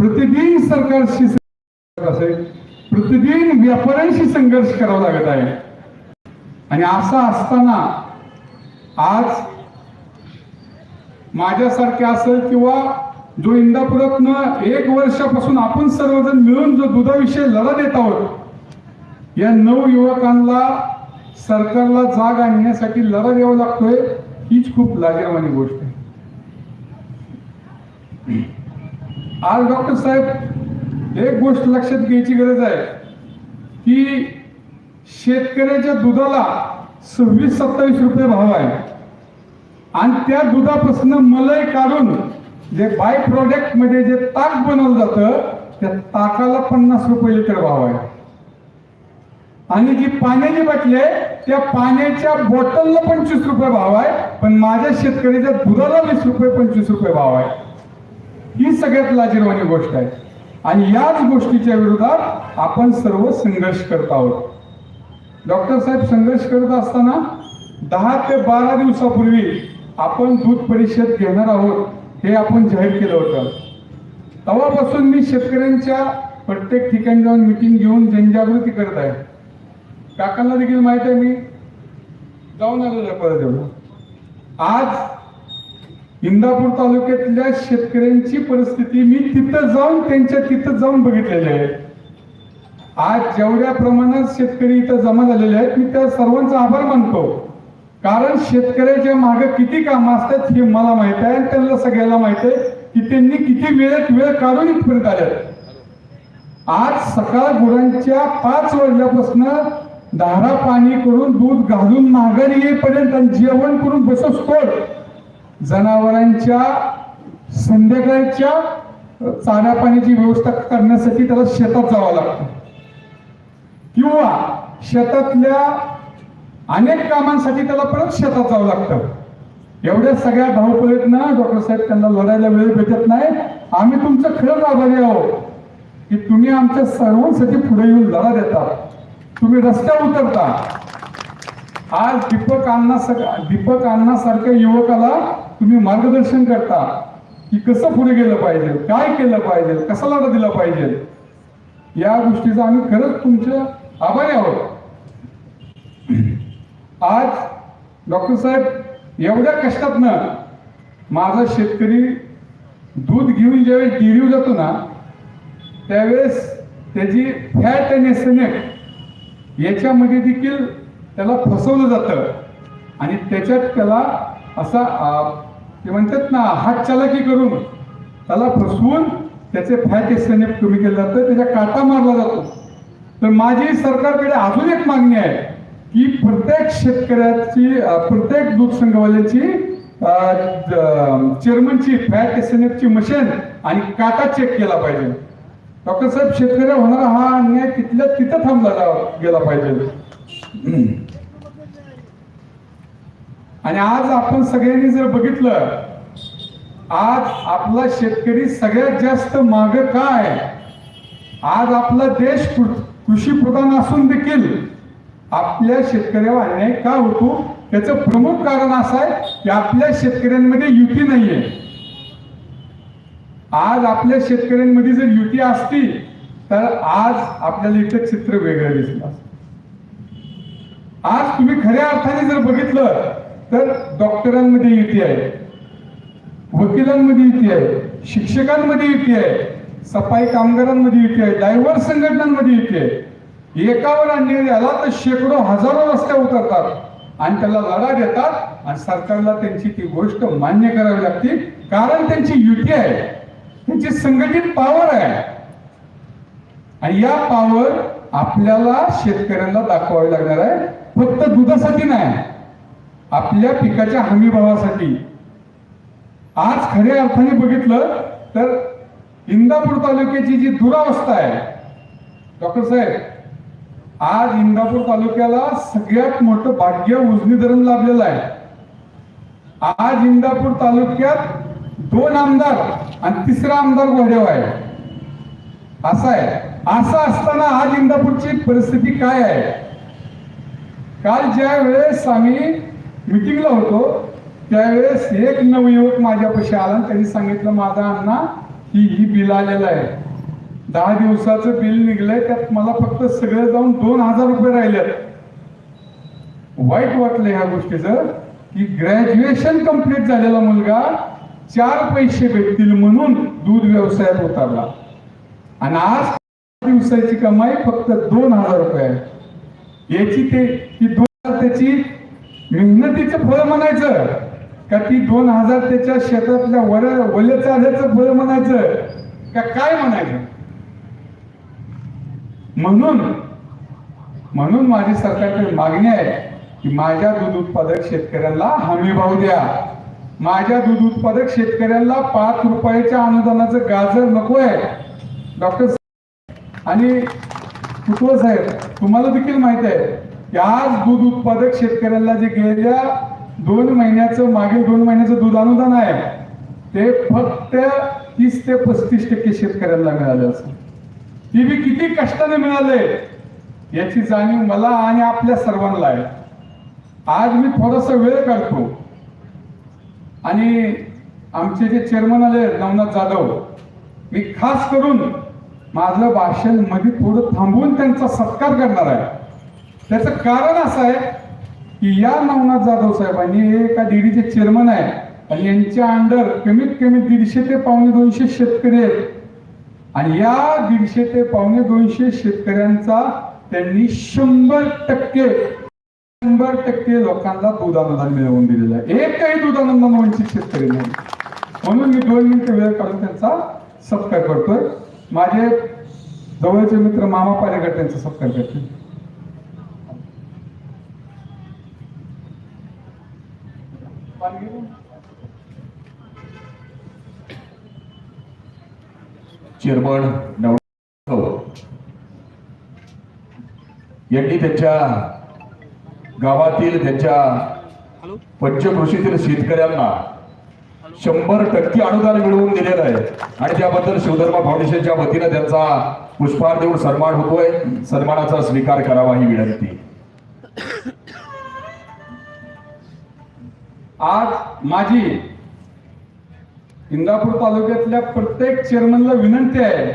प्रतिदिन सरकारशी असेल प्रतिदिन व्यापाऱ्यांशी संघर्ष करावा लागत आहे. आणि असं असताना आज माझ्यासारखे असेल किंवा जो इंदापुरातनं एक वर्षापासून आपण सर्वजण मिळून जो दुधाविषयी लढा देत आहोत या नऊ युवकांना सरकारला जाग आणण्यासाठी लढा द्यावा लागतोय हीच खूप लाजीरवाणी गोष्ट आहे. आज डॉक्टर साहेब एक गोष्ट लक्षात घ्यायची गरज आहे की शेतकऱ्याच्या दुधाला सव्वीस सत्तावीस रुपये भाव आहे. आणि त्या दुधापासून मलई काढून जे बाय प्रोडक्टमध्ये जे ताक बनवलं जातं त्या ताकाला पन्नास रुपये लिटर भाव आहे. आणि जी पाण्याची बाटली आहे त्या पाण्याच्या बॉटलला पंचवीस रुपये भाव आहे पण माझ्या शेतकऱ्याच्या दुधाला वीस रुपये पंचवीस रुपये भाव आहे. ही सगळ्यात लाजीरवाणी गोष्ट आहे. आणि याच गोष्टीच्या विरोधात आपण सर्व संघर्ष करत आहोत. डॉक्टर साहेब संघर्ष करत असताना दहा ते बारा दिवसापूर्वी आपण दूध परिषद घेणार आहोत हे आपण जाहीर केलं होतं. तेव्हापासून मी शेतकऱ्यांच्या प्रत्येक ठिकाणी जाऊन मिटिंग घेऊन जनजागृती करत आहे. काकांना देखील माहिती आहे मी. जाऊन आलेलो परत आज इंदापूर तालुक्यातल्या शेतकऱ्यांची परिस्थिती मी तिथं जाऊन त्यांच्या तिथं जाऊन बघितलेली आहे. आज जेवढ्या प्रमाणात शेतकरी इथं जमा झालेले आहेत मी त्या सर्वांचा आभार मानतो. कारण शेतकऱ्याच्या मागे किती कामं असतात हे मला माहीत आहे आणि त्यांना सगळ्याला माहीत आहे की त्यांनी किती वेळेत वेळ काढून इथपर्यंत आल्यात आज सकाळ गुरांच्या पाच वाजल्यापासून धारा पाणी करून दूध घालून माघारी येईपर्यंत आणि जेवण करून बसोस तोड जनावरांच्या संध्याकाळच्या चारा पाण्याची व्यवस्था करण्यासाठी त्याला शेतात जावं लागतं. किंवा शेतातल्या अनेक कामांसाठी त्याला परत शेतात जावं लागतं. एवढ्या सगळ्या धावपळीत ना डॉक्टर साहेब त्यांना लढायला वेळ भेटत नाही. आम्ही तुमचं खरंच आभारी आहोत की तुम्ही आमच्या सर्वांसाठी पुढे येऊन लढा देता. तुम्ही रस्त्यावर उतरता. आज दीपक अण्णा दीपक अण्णासारख्या युवकाला तुम्ही मार्गदर्शन करता की कसं पुढे गेलं पाहिजे काय केलं पाहिजे कसा लढा दिला पाहिजे या गोष्टीचा आम्ही खरंच तुमच्या आभारी आहोत. आज डॉक्टर साहेब एवढ्या कष्टातनं माझा शेतकरी दूध घेऊन ज्यावेळेस डेअरीवर जातो ना त्यावेळेस त्याची फॅट आणि सनेट याच्यामध्ये देखील त्याला फसवलं जातं. आणि त्याच्यात त्याला असा ते म्हणतात ना हात चालाकी करून. त्याला फसवून त्याचे फॅट एसएनएफ कमी केलं जातं त्याच्या काटा मारला जातो. तर माझी सरकारकडे अजून एक मागणी आहे की प्रत्येक शेतकऱ्याची प्रत्येक दूध संघवाल्याची चेअरमनची फॅट एसएनएफची मशीन आणि काटा चेक केला पाहिजे. डॉक्टर साहेब शेतकऱ्या होणारा हा अन्याय तिथल्या तिथं थांबला गेला पाहिजे. आणि आज आपण सगळ्यांनी जर बघितलं आज आपला शेतकरी सगळ्यात जास्त माग काय? आज आपला देश कृषी प्रधान असून देखील आपल्या शेतकऱ्यावर अन्याय का होतो? त्याचं प्रमुख कारण असं आहे की आपल्या शेतकऱ्यांमध्ये युती नाहीये. आज आपल्या शेतकऱ्यांमध्ये जर युती असती तर आज आपल्याला इथं चित्र वेगळं दिसलं आज तुम्ही खऱ्या अर्थाने जर बघितलं तर डॉक्टरांमध्ये युती आहे. वकिलांमध्ये युती आहे. शिक्षकांमध्ये युती आहे. सफाई कामगारांमध्ये युती आहे. डायव्हर संघटनांमध्ये युती आहे. एकावर अन्याय झाला तर शेकडो हजारो रस्त्या उतरतात आणि त्याला लढा देतात आणि सरकारला त्यांची ती गोष्ट मान्य करावी लागते. कारण त्यांची युती आहे. त्यांची संघटित पॉवर आहे. आणि या पॉवर आपल्याला शेतकऱ्यांना दाखवावी लागणार आहे. फक्त दुधासाठी नाही. आपल्या पिकाच्या हमीभावासाठी. आज खऱ्या अर्थाने बघितलं तर इंदापूर तालुक्याची जी दुरावस्था आहे डॉक्टर साहेब आज इंदापूर तालुक्याला सगळ्यात मोठं भाग्य उजनी धरण लाभलेलं आहे. आज इंदापूर तालुक्यात दोन आमदार आणि तिसरा आमदार गोडेव आहे. असं आहे. असं असताना आज इंदापूरची परिस्थिती काय आहे? काल ज्या वेळेस आम्ही मिटिंगला होतो. त्यावेळेस एक नवयुवक माझ्यापाशी आला आणि त्यांनी सांगितलं माझा अण्णा की ही बिल आलेलं आहे. दहा दिवसाचं बिल निघलंय त्यात मला फक्त सगळं जाऊन दोन हजार रुपये राहिले वाईट वाटलं ह्या गोष्टीचं की ग्रॅज्युएशन कंप्लीट झालेला मुलगा चार पैसे भेटतील म्हणून दूध व्यवसायात उतरला. आणि आज दिवसाची कमाई फक्त दोन हजार रुपये आहे. याची ते ती दोन त्याची मेहनतीचं फळ म्हणायचं. का ती दोन हजार त्याच्या शेतातल्या वर वले चाल्याचं फळ म्हणायचं? का काय म्हणायचं? म्हणून म्हणून माझी सरकारकडे मागणी आहे की माझ्या दूध उत्पादक शेतकऱ्यांना हमी भाव द्या. माझ्या दूध उत्पादक शेतकऱ्यांना पाच रुपयाच्या अनुदानाचं गाजर नको आहे डॉक्टर आणि कुटुंब साहेब तुम्हाला देखील माहीत आहे आज दूध उत्पादक शेतकऱ्यांना जे गेल्या दोन महिन्याचं मागील दोन महिन्याचं दूध अनुदान आहे ते फक्त तीस ते पस्तीस टक्के शेतकऱ्यांना मिळालं असं ती बी किती कष्टाने मिळाले याची जाणीव मला आणि आपल्या सर्वांना आहे. आज मी थोडासा वेळ काढतो. आणि आमचे जे चेअरमन आले नवनाथ जाधव मी खास करून माझं भाषणमध्ये थोडं थांबवून त्यांचा सत्कार करणार आहे. त्याचं कारण असं आहे की या नवनाथ जाधव साहेबांनी हे एका डीडीचे चेअरमन आहे. आणि यांच्या अंडर कमीत कमी दीडशे ते पावणे दोनशे शेतकरी आहेत. आणि या दीडशे ते पावणे दोनशे शेतकऱ्यांचा त्यांनी शंभर टक्के शंभर टक्के लोकांना दुधानुदान मिळवून दिलेलं आहे. एकही काही अनुदान वंचित शेतकरी नाही. म्हणून मी दोन मिनिटं वेळ काढून त्यांचा सत्कार करतोय. माझे जवळचे मित्र मामा पारेकर त्यांचा सत्कार करतील. नवनाथ यांनी त्यांच्या गावातील त्यांच्या पंचकृषीतील शेतकऱ्यांना शंभर टक्के अनुदान मिळवून दिलेलं आहे. आणि त्याबद्दल शिवधर्मा फाउंडेशनच्या वतीनं त्यांचा पुष्पहार देऊन सन्मान होतोय. सन्मानाचा स्वीकार करावा ही विनंती. आज माझी इंदापूर तालुक्यातल्या प्रत्येक चेअरमनला विनंती आहे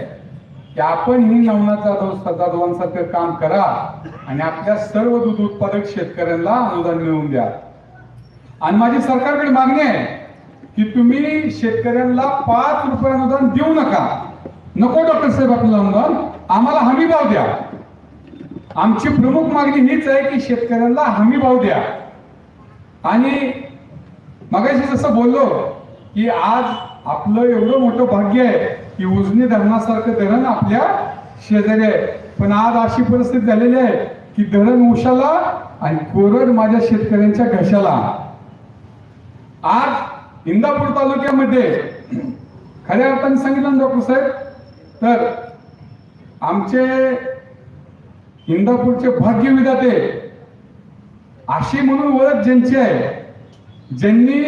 की आपण ही नवनाथ जाधव सदाधवांसारखं काम करा आणि आपल्या सर्व दूध उत्पादक शेतकऱ्यांना अनुदान मिळवून द्या. आणि माझी सरकारकडे मागणी आहे की तुम्ही शेतकऱ्यांना पाच रुपये अनुदान देऊ नका. नको डॉक्टर साहेब आपल्याला अनुदान. आम्हाला हमी भाव द्या. आमची प्रमुख मागणी हीच आहे की शेतकऱ्यांना हमी भाव द्या. आणि मगाशी जसं बोललो की आज आपलं एवढं मोठं भाग्य आहे की उजनी धरणासारखं धरण आपल्या शेजारी आहे. पण आज अशी परिस्थिती झालेली आहे की धरण उशाला आणि कोरड माझ्या शेतकऱ्यांच्या घशाला. आज इंदापूर तालुक्यामध्ये खऱ्या अर्थाने सांगितलं ना डॉक्टर साहेब? तर आमचे इंदापूरचे भाग्य विधाते अशी म्हणून ओळख ज्यांची आहे ज्यांनी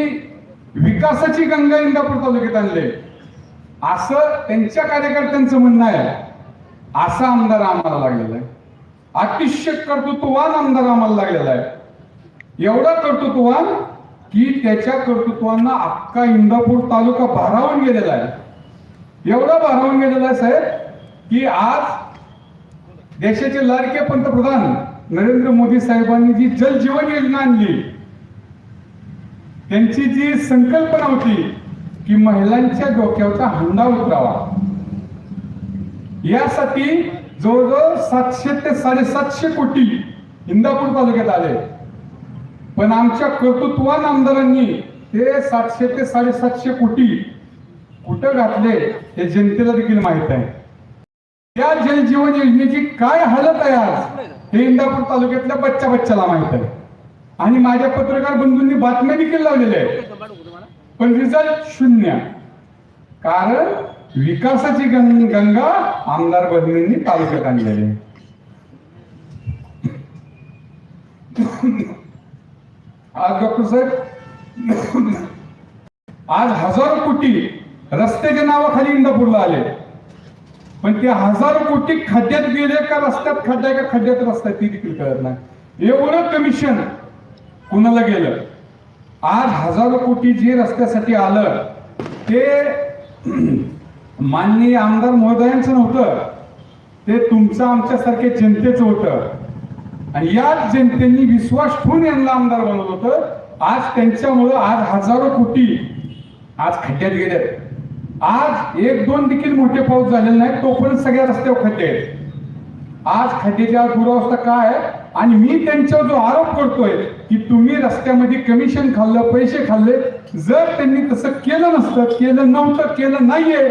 विकासाची गंगा इंदापूर तालुक्यात आणले. असं त्यांच्या कार्यकर्त्यांचं म्हणणं आहे. असा आमदार आम्हाला लागलेला आहे. अतिशय कर्तृत्ववान आमदार आम्हाला लागलेला आहे. एवढा कर्तृत्ववान की त्याच्या कर्तृत्वांना अख्खा इंदापूर तालुका भारावून गेलेला आहे. एवढा भारावून गेलेला आहे साहेब की आज देशाचे लाडके पंतप्रधान नरेंद्र मोदी साहेबांनी जी जल जीवन योजना आणली त्यांची जी संकल्पना होती की महिलांच्या डोक्यावरचा हंडा उतरावा. यासाठी जवळजवळ सातशे ते साडेसातशे कोटी इंदापूर तालुक्यात आले. पण आमच्या कर्तृत्वान आमदारांनी ते सातशे ते साडेसातशे कोटी कुठं घातले हे जनतेला देखील माहीत आहे. त्या जलजीवन योजनेची काय हालत आहे आज हे इंदापूर तालुक्यातल्या बच्चा बच्चाला माहीत आहे. आणि माझ्या पत्रकार बंधूंनी बातम्या देखील लावलेल्या आहेत. पण रिझल्ट शून्य. कारण विकासाची गंगा आमदार बहिणींनी तालुक्यात आणलेली आहे. आज डॉक्टर साहेब आज हजारो कोटी रस्त्याच्या नावाखाली इंदापूरला आले. पण ते हजारो कोटी खड्ड्यात गेले का रस्त्यात खड्डा का खड्ड्यात रस्ता ती देखील कळत नाही. एवढं कमिशन कुणाला गेलं? आज हजारो कोटी जे रस्त्यासाठी आलं ते माननीय आमदार महोदयांचं नव्हतं. ते तुमचं आमच्यासारखे जनतेचं होतं. आणि याच जनतेने विश्वास ठेवून यांना आमदार बनवलं होतं. आज त्यांच्यामुळं आज हजारो कोटी आज खड्ड्यात गेले आज एक दोन देखील मोठे पाऊस झालेले नाही तोपर्यंत सगळ्या रस्त्यावर खड्डे आहेत. आज खड्ड्याच्या दुरावस्था काय आहे? आणि मी त्यांच्यावर जो आरोप करतोय की तुम्ही रस्त्यामध्ये कमिशन खाल्लं पैसे खाल्ले जर त्यांनी तसं केलं नसतं केलं नव्हतं केलं नाहीये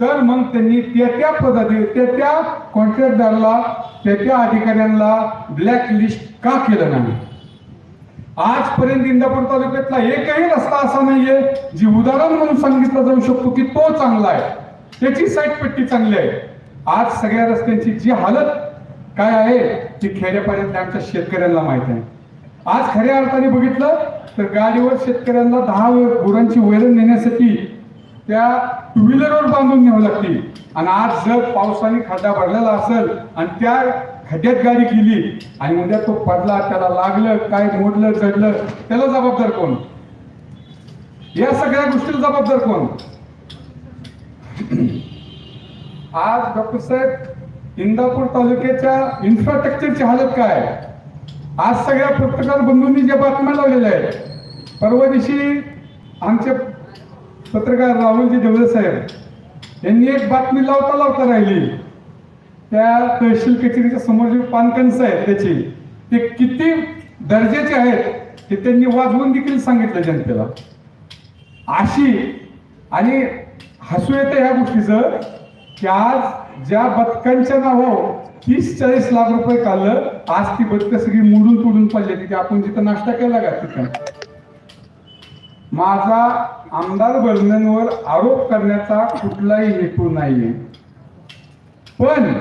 तर मग त्यांनी त्या त्या पदाधिकारी त्या त्या कॉन्ट्रॅक्टदारला त्या त्या अधिकाऱ्यांना ब्लॅक लिस्ट का केलं नाही? आजपर्यंत इंदापूर तालुक्यातला एकही रस्ता असा नाहीये जी उदाहरण म्हणून सांगितलं जाऊ शकतो की तो चांगला आहे. त्याची साईट पट्टी चांगली आहे. आज सगळ्या रस्त्यांची जी हालत काय आहे ती खेड्यापाड्यातल्या आमच्या शेतकऱ्यांना माहीत आहे. आज खऱ्या अर्थाने बघितलं तर गाडीवर शेतकऱ्यांना दहा गुरांची वैरण नेण्यासाठी त्या टू व्हीलरवर बांधून न्यावं लागतील. आणि आज जर पावसाने खड्डा भरलेला असेल आणि त्या खड्ड्यात गाडी गेली आणि उद्या तो पडला त्याला लागलं काय मोडलं चढलं त्याला जबाबदार कोण? या सगळ्या गोष्टीला जबाबदार कोण? आज डॉक्टर साहेब इंदापूर तालुक्याच्या इन्फ्रास्ट्रक्चरची हालत काय? आज सगळ्या पत्रकार बंधूंनी ज्या बातम्या लावलेल्या आहेत परवा दिवशी आमचे पत्रकार राहुलजी देवळे साहेब यांनी एक बातमी लावता लावता राहिली. त्या तहसील कचेरीच्या समोर जे पानकंस आहेत त्याची ते किती दर्जाचे आहेत हे त्यांनी वाजवून देखील सांगितलं जनतेला. अशी आणि हसू येतं ह्या गोष्टीचं की आज ज्या बदकांच्या नावावर तीस चाळीस लाख रुपये काढलं आज ती बदकं सगळी मोडून तोडून पडली तिथे आपण जिथं नाश्ता केला का तिथं? माझा आमदार वर्णनवर आरोप करण्याचा कुठलाही हेतू नाहीये. पण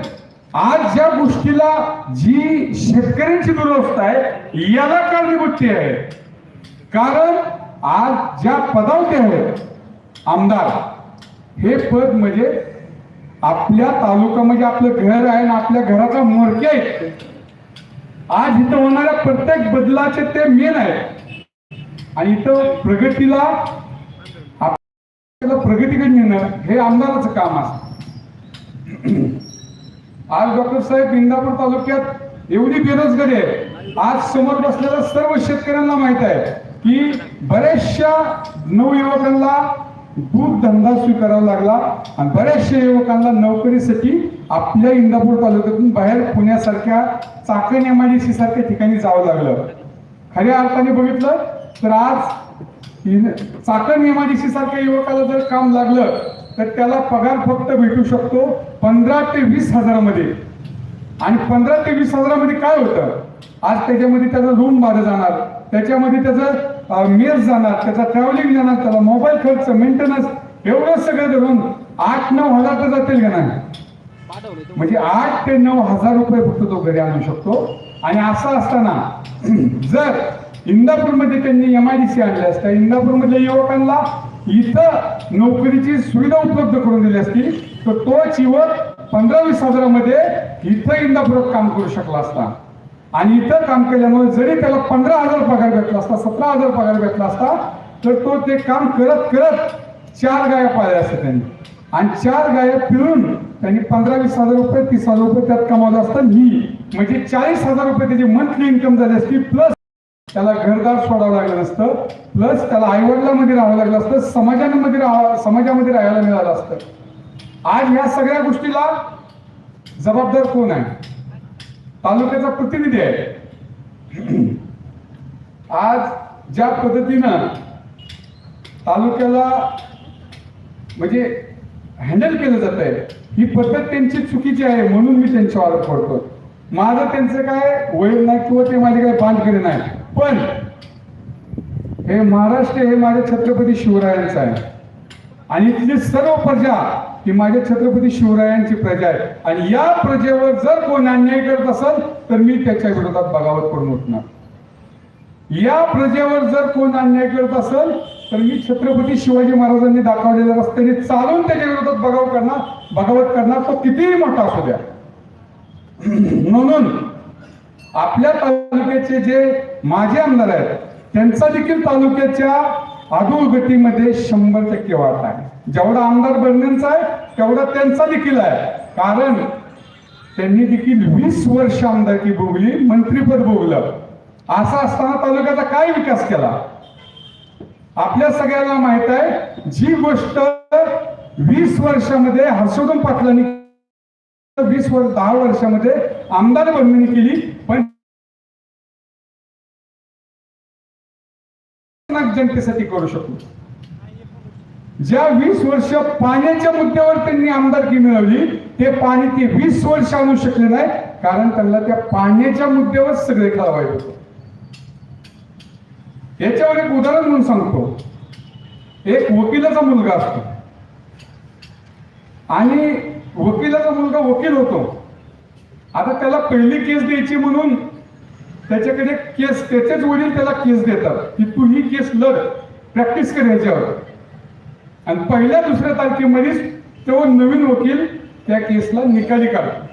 आज ज्या गोष्टीला जी शेतकऱ्यांची दुरवस्था आहे याला कारणीभूत ते आहे. कारण आज ज्या पदावते आहेत आमदार हे पद म्हणजे आपल्या तालुका म्हणजे आपलं घर आहे आणि आपल्या घराचा मोर्चा आहेत आज इथं होणाऱ्या प्रत्येक बदलाचे ते मेन आहे. आणि इथं प्रगतीला आपल्याला प्रगतीकडे नेणं हे आमदाराचं काम असतं. आज डॉक्टर साहेब इंदापूर तालुक्यात एवढी बेरोजगारी आहे. आज समोर बसलेल्या सर्व शेतकऱ्यांना माहीत आहे की बऱ्याचशा नवयुवकांना दूध धंदा स्वीकारावा लागला. आणि बऱ्याचशा युवकांना नोकरीसाठी आपल्या इंदापूर तालुक्यातून बाहेर पुण्यासारख्या चाकण एमआयडीसी सारख्या ठिकाणी जावं लागलं. खऱ्या अर्थाने बघितलं तर आज चाकण एमआयडीसी सारख्या युवकाला जर काम लागलं तर त्याला पगार फक्त भेटू शकतो पंधरा ते वीस हजारामध्ये. आणि पंधरा ते वीस हजारामध्ये काय होतं? आज त्याच्यामध्ये त्याचं रूम भाडं जाणार त्याच्यामध्ये त्याचं मेस जाणार त्याचा ट्रॅव्हलिंग जाणार त्याला मोबाईल खर्च मेंटेनन्स एवढं सगळं धरून आठ नऊ हजार तर जातील का नाही? म्हणजे आठ ते नऊ हजार रुपये फक्त तो घरी आणू शकतो. आणि असं असताना जर इंदापूरमध्ये त्यांनी एम आय डी सी आणले असता इंदापूरमधल्या युवकांना इथं नोकरीची सुविधा उपलब्ध करून दिली असती तर तोच युवक पंधरा वीस हजारामध्ये इथं इंदापुरात काम करू शकला असता. आणि इतर काम केल्यामुळे जरी त्याला पंधरा हजार पगार भेटला असता सतरा हजार पगार भेटला असता तर तो ते काम करत करत चार गाया पाळल्या असत्या त्यांनी. आणि चार गाया पिळून त्यांनी पंधरा वीस हजार रुपये तीस हजार रुपये त्यात कमावलं असतं मी. म्हणजे चाळीस हजार रुपये त्याची मंथली इन्कम झाली असती प्लस त्याला घरदार सोडावं लागलं असतं प्लस त्याला आईवडिलांमध्ये राहावं लागलं असतं समाजामध्ये राहा समाजामध्ये राहायला मिळालं असतं. आज ह्या सगळ्या गोष्टीला जबाबदार कोण आहे? तालुक्याचा प्रतिनिधी आहे. आज ज्या पद्धतीनं तालुक्याला म्हणजे हँडल केलं जात आहे ही पद्धत त्यांची चुकीची आहे म्हणून मी त्यांच्यावर आरोप करतो माझं त्यांचं काय वैर नाही किंवा ते माझे काय बांधकडे नाही. पण हे महाराष्ट्र हे माझ्या छत्रपती शिवरायांचं आहे. आणि इथली सर्व प्रजा ही माझ्या छत्रपती शिवरायांची प्रजा आहे. आणि या प्रजेवर जर कोण अन्याय करत असेल तर मी त्याच्या विरोधात बगावत करून उठणार या प्रजेवर जर कोण अन्याय करत असेल तर मी छत्रपती शिवाजी महाराजांनी दाखवलेल्या रस्त्याने चालून त्याच्या विरोधात बगाव करणार बगावत करणार तो कितीही मोठा असू द्या. म्हणून आपल्या तालुक्याचे जे माजी आमदार आहेत त्यांचा देखील तालुक्याच्या अधोगतीमध्ये शंभर टक्के वाटा आहे. जेवढा आमदार बर्णेंचा आहे तेवढा त्यांचा देखील आहे. कारण त्यांनी देखील वीस वर्ष आमदारकी भोगली मंत्रीपद भोगलं. असं असताना तालुक्याचा काय विकास केला? आपल्या सगळ्यांना माहीत आहे जी गोष्ट वीस वर्षामध्ये हर्षवर्धन पाटलांनी वीस वर्ष दहा वर्षामध्ये आमदार बंधनी केली जनतेसाठी करू शकू. ज्या वीस वर्ष पाण्याच्या मुद्द्यावर त्यांनी आमदारकी मिळवली ते पाणी ते वीस वर्ष आणू शकले नाही कारण त्यांना त्या पाण्याच्या मुद्द्यावर सगळे खेळवायचं होतं. याच्यावर एक उदाहरण म्हणून सांगतो. एक वकिलाचा मुलगा असतो. आणि वकिलाचा मुलगा वकील होतो. आता त्याला पहिली केस द्यायची म्हणून त्याच्याकडे केस त्याचेच वडील त्याला केस देतात. की तू ही केस लढ. प्रॅक्टिस कर ह्याच्यावर. आणि पहिल्या दुसऱ्या तारखेमध्येच तो नवीन वकील त्या केसला निकाली काढतो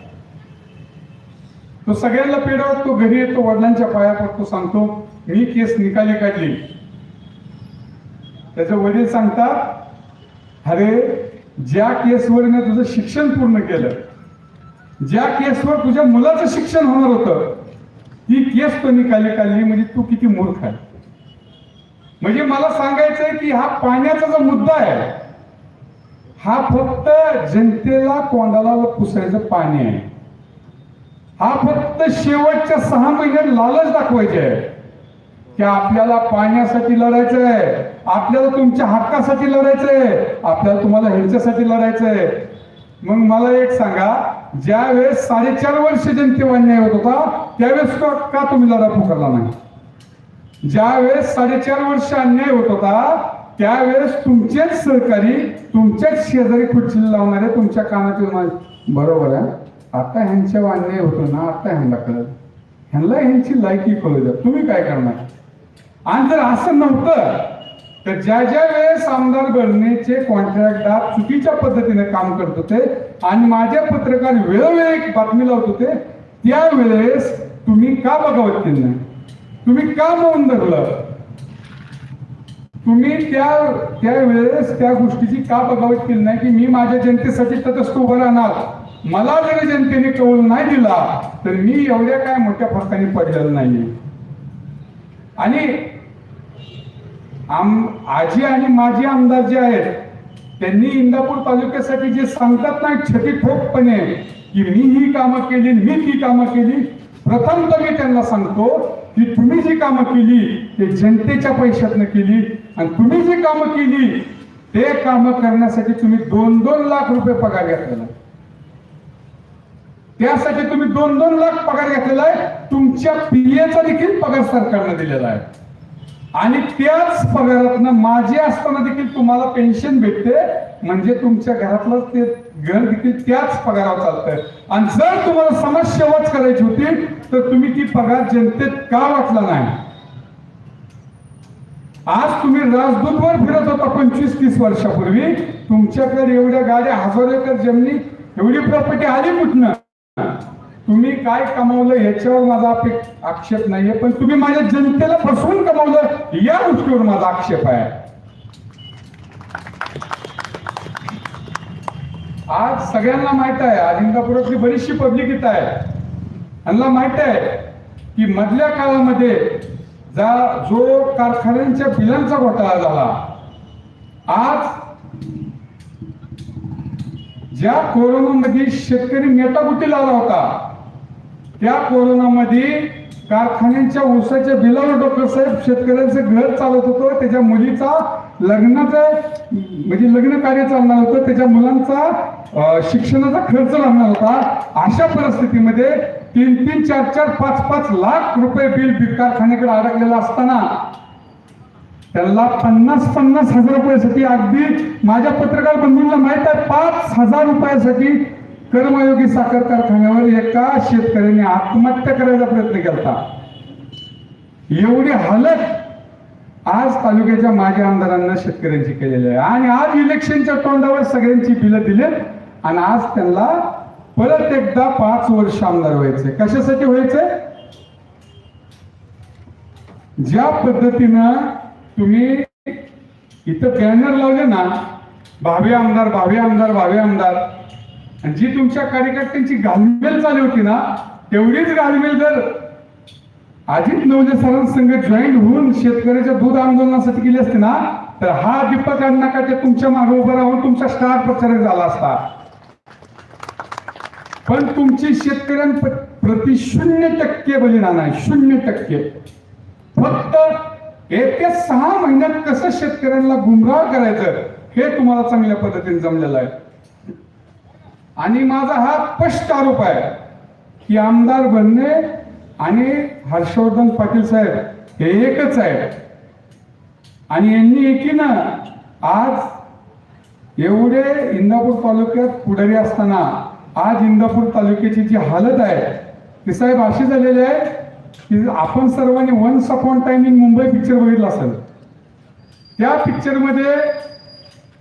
तो सगळ्यांना पेडवत तो घरी येतो वडिलांच्या पाया पडतो सांगतो मी केस निकाली काढली. त्याचे वडील सांगतात अरे ज्या केसवर तुझं शिक्षण पूर्ण केलं ज्या केसवर तुझ्या मुलाचं शिक्षण होणार होतं ती केस तो निकाली काढली म्हणजे तू किती मूर्ख आहे. म्हणजे मला सांगायचंय की हा पाण्याचा जो मुद्दा आहे हा फक्त जनतेला कोंडाला पुसायचं पाणी आहे. हा फक्त शेवटच्या सहा महिन्यात लालच दाखवायचे आहे की आपल्याला पाण्यासाठी लढायचं आहे आपल्याला तुमच्या हक्कासाठी लढायचं आहे आपल्याला तुम्हाला ह्याच्यासाठी लढायचं आहे मग मला एक सांगा ज्या वेळेस साडेचार वर्ष जनतेवर अन्याय होत होता त्यावेळेस का तुम्ही लढा पुकारला नाही? ज्या वेळेस साडेचार वर्ष अन्याय होत होता त्यावेळेस तुमचेच सहकारी तुमच्याच शेजारी खुर्ची लावणारे तुमच्या कानातील बरोबर आहे. आता ह्यांच्या अन्याय होतो ना आता ह्यांना कळत ह्यांना ह्यांची लायकी कळू द्या. तुम्ही काय करणार? आणि जर असं नव्हतं तर ज्या ज्या वेळेस आमदार गणनेचे कॉन्ट्रॅक्टदार चुकीच्या पद्धतीने काम करत होते आणि माझ्या पत्रकार वेळोवेळी बातमी लावत होते त्यावेळेस तुम्ही का बघावत केलं? नाही तुम्ही का मौन धरलं? तुम्ही त्या त्यावेळेस त्या गोष्टीची का बघावत केली नाही की मी माझ्या जनतेसाठी तटस्थ उभं राहणार? मला जरी जनतेने कौल नाही दिला तर मी एवढ्या काय मोठ्या फरकाने पडलेलं नाहीये. आणि आम आजी आणि माजी आमदार जे आहेत त्यांनी इंदापूर तालुक्यासाठी जे सांगतात ना छटी ठोकपणे की मी ही कामं केली मी ती कामं केली प्रथम तर मी त्यांना सांगतो की तुम्ही जी कामं केली ते जनतेच्या पैशातनं केली आणि तुम्ही जी कामं केली ते कामं करण्यासाठी तुम्ही दोन दोन लाख रुपये पगार घेतलेला आहे. त्यासाठी तुम्ही दोन दोन लाख पगार घेतलेला आहे तुमच्या पीएचा देखील पगार सरकारनं दिलेला आहे आणि त्याच पगारातनं माझी असताना देखील तुम्हाला पेन्शन भेटते. म्हणजे तुमच्या घरातलं ते घर देखील त्याच पगारावर चालतंय. आणि जर तुम्हाला समाजसेवाच करायची होती तर तुम्ही ती पगार जनतेत का वाटला नाही? आज तुम्ही राजदूतवर फिरत होता पंचवीस तीस वर्षापूर्वी. तुमच्याकडे एवढ्या गाड्या हजार एकर जमिनी एवढी प्रॉपर्टी आली कुठनं? तुम्ही काय कमावलं ह्याच्यावर माझा आक्षेप नाहीये पण तुम्ही माझ्या जनतेला फसवून कमावलं या गोष्टीवर माझा आक्षेप आहे. आज सगळ्यांना माहीत आहे अजिंकापुरातली बरीचशी पब्लिक इथं आहे. त्यांना माहीत आहे की मधल्या काळामध्ये जा जो कारखान्यांच्या बिलांचा घोटाळा झाला आज ज्या कोरोनामध्ये शेतकरी मेटाकुटी लावला होता त्या कोरोनामध्ये कारखान्यांच्या ऊसाच्या बिलावर डॉक्टर साहेब शेतकऱ्यांचं घर चालत होतं. त्याच्या मुलीचा लग्नाचं म्हणजे लग्न कार्य चालणार होतं. त्याच्या मुलांचा शिक्षणाचा खर्च लागणार होता. अशा परिस्थितीमध्ये तीन तीन चार चार पाच पाच लाख रुपये बिल कारखान्याकडे अडकलेलं असताना त्याला पन्नास पन्नास हजार रुपयासाठी अगदी माझ्या पत्रकार बंधूंना माहीत आहे पाच हजार रुपयासाठी कर्मयोगी साखर कारखान्यावर एका शेतकऱ्याने आत्महत्या करायचा प्रयत्न केला एवढी हालत आज तालुक्याच्या माझ्या आमदारांना शेतकऱ्यांची केलेली आहे. आणि आज इलेक्शनच्या तोंडावर सगळ्यांची बिलं दिले आणि आज त्यांना परत एकदा पाच वर्ष आमदार व्हायचे कशासाठी व्हायचे ज्या पद्धतीनं तुम्ही इथं बॅनर लावले ना भावे आमदार भावे आमदार भावे आमदार आणि जी तुमच्या कार्यकर्त्यांची घालमेल चालू होती ना तेवढीच घालमेल जर अजित नवले सरांसंग जॉईंट होऊन शेतकऱ्याच्या दूध आंदोलनासाठी केली असते ना तर हा दीपक अण्णाकाटे तुमच्या मागे उभं राहून तुमचा स्टार प्रचारक झाला असता. पण तुमची शेतकऱ्यांप्रती शून्य टक्के बलिदान आहे शून्य टक्के. फक्त येत्या सहा महिन्यात कसं शेतकऱ्यांना गुमराह करायचं हे तुम्हाला चांगल्या पद्धतीने जमलेलं आहे. आणि माझा हा स्पष्ट आरोप आहे की आमदार बनणे आणि हर्षवर्धन पाटील साहेब हे एकच आहे. आणि यांनी एकीनं आज एवढे इंदापूर तालुक्यात पुढारी असताना आज इंदापूर तालुक्याची जी हालत आहे ती साहेब अशी झालेली आहे की आपण सर्वांनी once upon time in Mumbai picture बघितला असेल. त्या पिक्चरमध्ये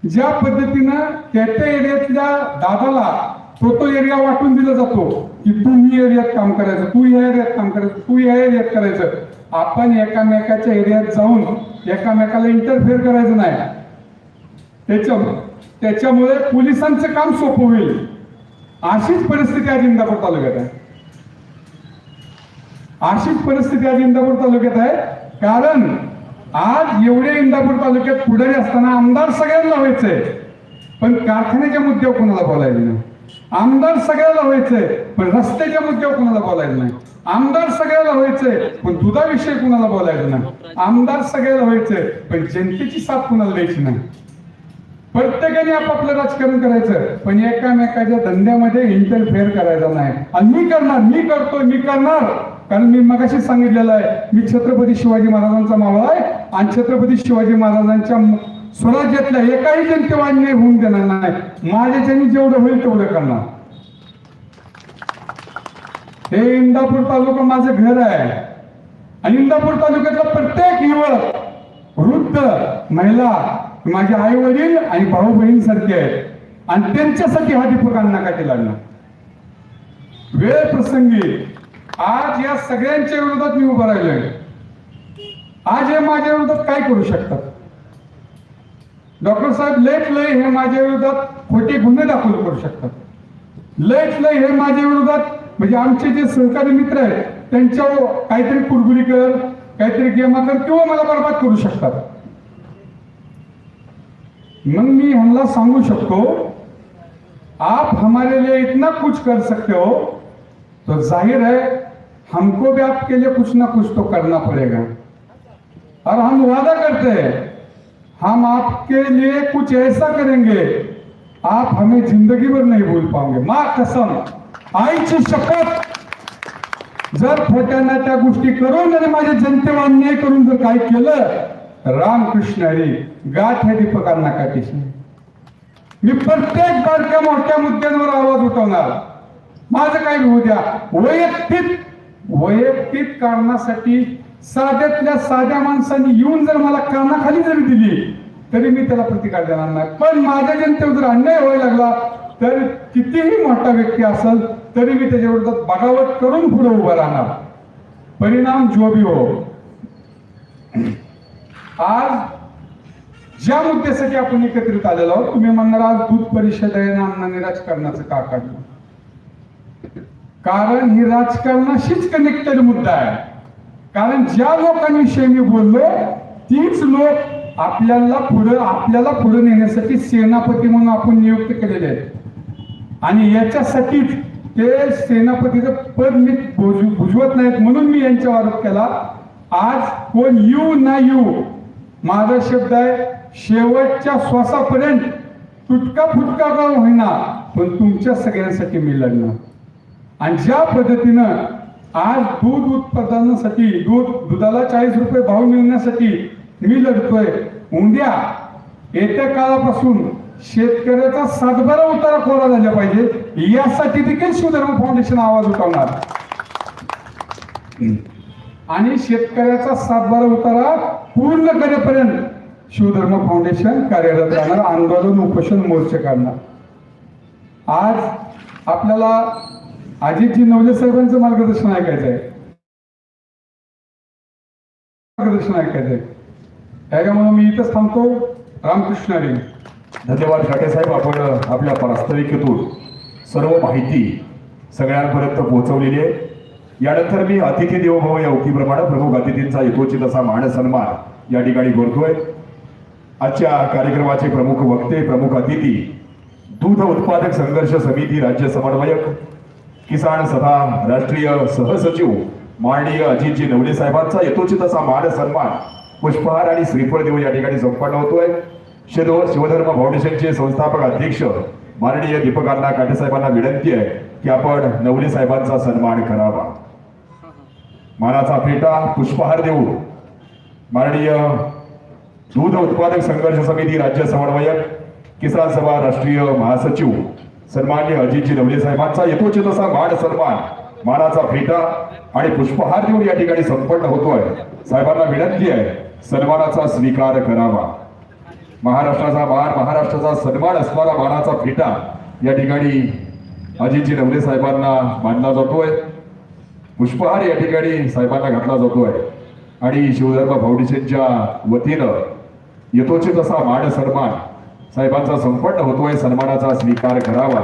ज्या पद्धतीनं त्या त्या एरियातल्या दादाला तो तो एरिया वाटून दिला जातो की तू ही एरियात काम करायचं तू या एरियात काम करायचं तू या एरियात करायचं. आपण एकामेकाच्या एरियात जाऊन एकामेकाला इंटरफेअर करायचं नाही. त्याच्या त्याच्यामुळे पोलिसांचं काम सोपं होईल. अशीच परिस्थिती आज इंदापूर तालुक्यात आहे. अशीच परिस्थिती आज इंदापूर तालुक्यात आहे. कारण आज एवढे इंदापूर तालुक्यात पुढारी असताना आमदार सगळ्यांना व्हायचंय. पण कारखान्याच्या मुद्द्यावर कोणाला बोलायला नाही? आमदार सगळ्याला व्हायचंय पण रस्त्याच्या मुद्द्यावर कोणाला बोलायला नाही? आमदार सगळ्याला व्हायचंय पण दुधाविषयी कोणाला बोलायला नाही? आमदार सगळ्याला व्हायचंय पण जनतेची साथ कोणाला द्यायची नाही? प्रत्येकाने आपापलं राजकारण करायचं पण एकामेकाच्या धंद्यामध्ये इंटरफेअर करायचा नाही. आणि मी करणार मी करतो मी करणार. कारण मी मगाशी सांगितलेलं आहे मी छत्रपती शिवाजी महाराजांचा मावळा आहे आणि छत्रपती शिवाजी महाराजांच्या स्वराज्यातल्या एकाही जनतेवर अन्याय होऊन देणार नाही. माझ्याच्यानी जेवढं होईल तेवढं करणार. हे इंदापूर तालुका माझं घर आहे. आणि इंदापूर तालुक्यातला प्रत्येक युवक वृद्ध महिला माझे आई वडील आणि भाऊ बहीण सारखे आहेत. आणि त्यांच्यासाठी हा दीपक अण्णाकाठी लागणार. वेळ प्रसंगी आज या सगळ्यांच्या विरोधात मी उभा राहिलोय. आज हे माझ्या विरोधात काय करू शकतात? डॉक्टर साहेब लेट लय हे माझ्या विरोधात खोटे गुन्हे दाखल करू शकतात. लेट लय हे माझ्या विरोधात म्हणजे आमचे जे सहकारी मित्र आहेत त्यांच्यावर काहीतरी कुरगुरी कर काहीतरी गेमा कर किंवा मला बरबाद करू शकतात. मग मी ह्यांना सांगू शकतो आप हमारे लिए इतना कुछ कर सकते हो तो जाहिर है हमको भी आपके लिए कुछ ना कुछ तो करना पड़ेगा। और हम वादा करते हैं हम आपके लिए कुछ ऐसा करेंगे आप हमें जिंदगी भर नहीं भूल पाओगे। मा कसम आईची शपथ। जर खोट्यांना त्या गोष्टी करून आणि माझ्या जनतेवर अन्याय करून जर काही केलं रामकृष्ण हरी गाठ हे दीपकांना काठीशी मी प्रत्येक बारक्या मोठ्या मुद्द्यांवर आवाज उठवणार. माझं काही होऊ द्या. वैयक्तिक वैयक्तिक कारणासाठी साध्यातल्या साध्या माणसांनी येऊन जर मला कानाखाली जरी दिली तरी मी त्याला प्रतिकार देणार नाही. पण माझ्या जनतेवर जर अन्याय व्हायला लागला तर कितीही मोठा व्यक्ती असेल तरी मी त्याच्या विरोधात बगावत करून पुढे उभा राहणार. परिणाम जो भी हो. आज ज्या मुद्द्यासाठी आपण एकत्रित आलेलो आहोत तुम्ही म्हणणार आज दूध परिषद आहे आणि अण्णांनी राजकारणाचं का काढलं? कारण ही राजकारणाशीच कनेक्टेड मुद्दा आहे. कारण ज्या लोकांविषयी मी बोललो तीच लोक आपल्याला पुढे आपल्याला पुढे नेण्यासाठी सेनापती म्हणून आपण नियुक्त केलेले आहेत. आणि याच्यासाठीच ते सेनापतीचं पद मी भुज- भुजवत नाहीत म्हणून मी यांच्यावर आरोप केला. आज कोण येऊ ना येऊ माझा शब्द आहे शेवटच्या श्वासापर्यंत तुटका फुटका का होईना पण तुमच्या सगळ्यांसाठी मी लढणार. आणि ज्या पद्धतीनं आज दूध उत्पादनासाठी दूध दुधाला चाळीस रुपये भाव मिळण्यासाठी मी लढतोय उद्या येत्या काळापासून शेतकऱ्याचा सातबारा उतारा कोरा झाला पाहिजे यासाठी देखील शिवधर्म फाउंडेशन आवाज उठवणार. आणि शेतकऱ्याचा सातबारा उतारा पूर्ण करेपर्यंत शिवधर्म फाउंडेशन कार्यरत राहणार आंदोलन उपोषण मोर्चे काढणार. आज आपल्याला अजितजी नवले साहेबांचं मार्गदर्शन ऐकायचं आहे. मार्गदर्शन ऐकायचं आहे. त्याच्यामुळे मी इथंच थांबतो? रामकृष्ण हरी धन्यवाद खाटे साहेब. आपण आपल्या प्रास्ताविकेतून सर्व माहिती सगळ्यांपर्यंत पोहोचवलेली आहे. यानंतर मी अतिथी देवभाव या उक्तीप्रमाणे प्रमुख अतिथींचा यथोचित असा मान सन्मान या ठिकाणी करतोय आजच्या कार्यक्रमाचे प्रमुख वक्ते प्रमुख अतिथी दूध उत्पादक संघर्ष समिती राज्य समन्वयक किसान सभा राष्ट्रीय सहसचिव. माननीय अजितजी नवले साहेबांचा यथोचित असा मान सन्मान पुष्पहार आणि श्रीफळ देऊन या ठिकाणी संपन्न होतोय. शिरो शिवधर्म फाउंडेशनचे संस्थापक अध्यक्ष माननीय दीपकांना अण्णा काटे साहेबांना विनंती आहे की आपण नवले साहेबांचा सन्मान करावा. मानाचा फेटा पुष्पहार देऊन माननीय दूध उत्पादक संघर्ष समिती राज्य समन्वयक किसान सभा राष्ट्रीय महासचिव सन्मान्य अजितजी नवले साहेबांचा यथोचित असा मान सन्मान मानाचा फेटा आणि पुष्पहार देऊन या ठिकाणी संपन्न होतोय. साहेबांना विनंती आहे सन्मानाचा स्वीकार करावा. महाराष्ट्राचा मान महाराष्ट्राचा सन्मान असणारा मानाचा फेटा या ठिकाणी अजितजी नवले साहेबांना मानला जातोय. पुष्पहार या ठिकाणी साहेबांना घातला जातोय. आणि शिवधर्म फाउंडेशनच्या वतीनं यथोचित असा मान सन्मान साहेबांचा संपन्न होतोय सन्मानाचा स्वीकार करावा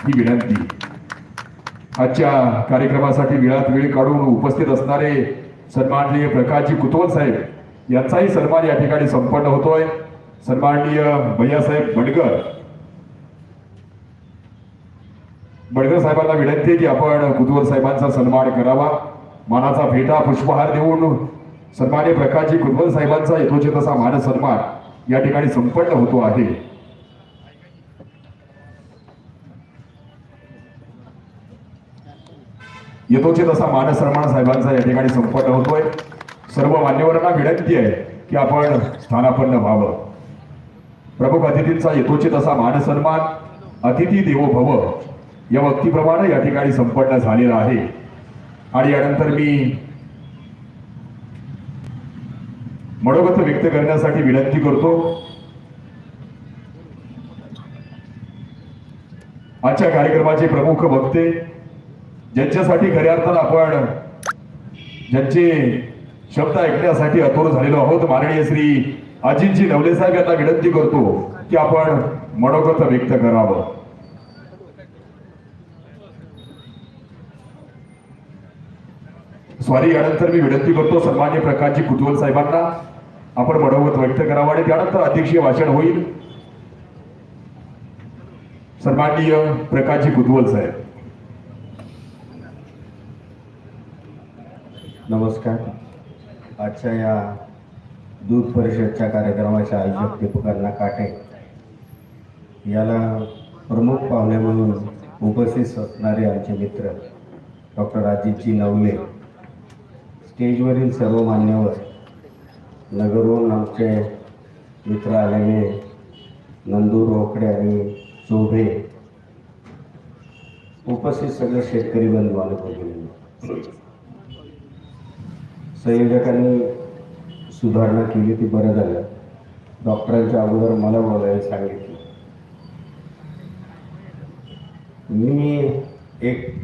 ही विनंती. आजच्या कार्यक्रमासाठी वेळात वेळ काढून उपस्थित असणारे सन्माननीय प्रकाशजी कुतवल साहेब यांचाही सन्मान या ठिकाणी संपन्न होतोय. सन्माननीय भैयासाहेब बडगर बडगर साहेबांना विनंती आहे की आपण कुतवल साहेबांचा सन्मान करावा. मानाचा फेटा पुष्पहार देऊन सन्मान्य प्रकाशजी कुतवल साहेबांचा यथोचित असा मान सन्मान या ठिकाणी संपन्न होतो आहे. यथोचित असा मान सन्मान साहेबांचा या ठिकाणी संपन्न होतोय. सर्व मान्यवरांना विनंती आहे की आपण स्थानापन्न व्हावं. प्रमुख अतिथींचा यथोचित असा मान सन्मान अतिथी देवो भव या वक्तीप्रमाणे या ठिकाणी संपन्न झालेला आहे. आणि यानंतर मी मनोगत व्यक्त करण्यासाठी विनंती करतो. आजच्या कार्यक्रमाचे प्रमुख वक्ते ज्यांच्यासाठी खऱ्या अर्थानं आपण ज्यांचे शब्द ऐकण्यासाठी अतोर झालेलो आहोत माननीय श्री अजितजी नवले साहेब यांना विनंती करतो की आपण मनोगत व्यक्त करावं. स्वारी यानंतर मी विनंती करतो सन्मान्य प्रकाशजी कुतवल साहेबांना आपण मनोगत व्यक्त करावं आणि त्यानंतर अध्यक्षीय भाषण होईल. सन्माननीय प्रकाशजी कुतवल साहेब. नमस्कार. आजच्या या दूध परिषदच्या कार्यक्रमाचे आयोजक दीपकांना काटे याला प्रमुख पाहुणे म्हणून उपस्थित असणारे आमचे मित्र डॉक्टर अजितजी नवले. स्टेजवरील सर्व मान्यवर नगरहून आमचे मित्र आलेले नंदू रोकडे आणि चोभे उपस्थित सगळे शेतकरी बंधू आले संयोजकांनी सुधारणा केली ती बरं झालं. डॉक्टरांच्या अगोदर मला बोलायला सांगितलं. मी एक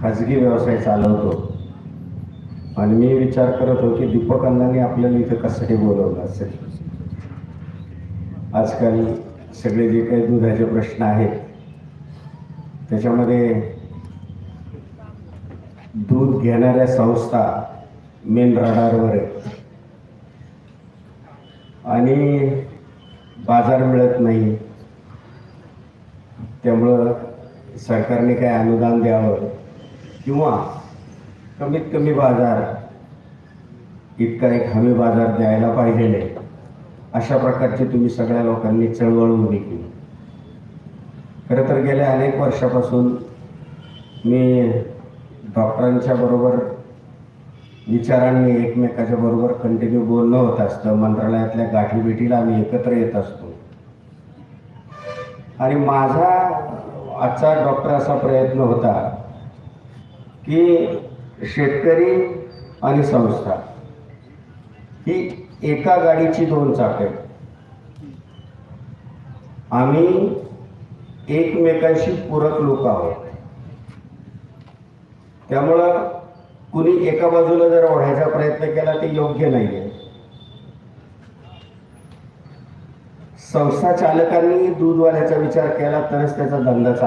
खाजगी व्यवसाय चालवतो. आणि मी विचार करत होतो की दीपक अण्णांनी आपल्याला इथं कशासाठी बोलवलं असेल? आजकाल सगळे जे काही दुधाचे प्रश्न आहेत त्याच्यामध्ये दूध घेणाऱ्या संस्था मेन रडारवर आहेत आणि बाजार मिळत नाही. त्यामुळं सरकारने काय अनुदान द्यावं किंवा कमीत कमी बाजार इतका एक हमी बाजार द्यायला पाहिजे अशा प्रकारची तुम्ही सगळ्या लोकांनी चळवळ उभी केली. खरं तर गेल्या अनेक वर्षापासून मी डॉक्टरांच्या बरोबर विचारांनी एकमेकाच्या बरोबर कंटिन्यू बोलणं होत असतं. मंत्रालयातल्या गाठीभेटीला आम्ही एकत्र येत असतो. आणि माझा आजचा डॉक्टर असा प्रयत्न होता की शेतकरी आणि संस्था ही एका गाडीची दोन चाके आम्ही एकमेकांशी पूरक लोक आहोत. त्यामुळं कुणी एका बाजूला जर ओढायचा प्रयत्न केला ते योग्य नाही आहे संस्था चालकांनी दूधवाल्याचा विचार केला तरच त्याचा धंदा चालू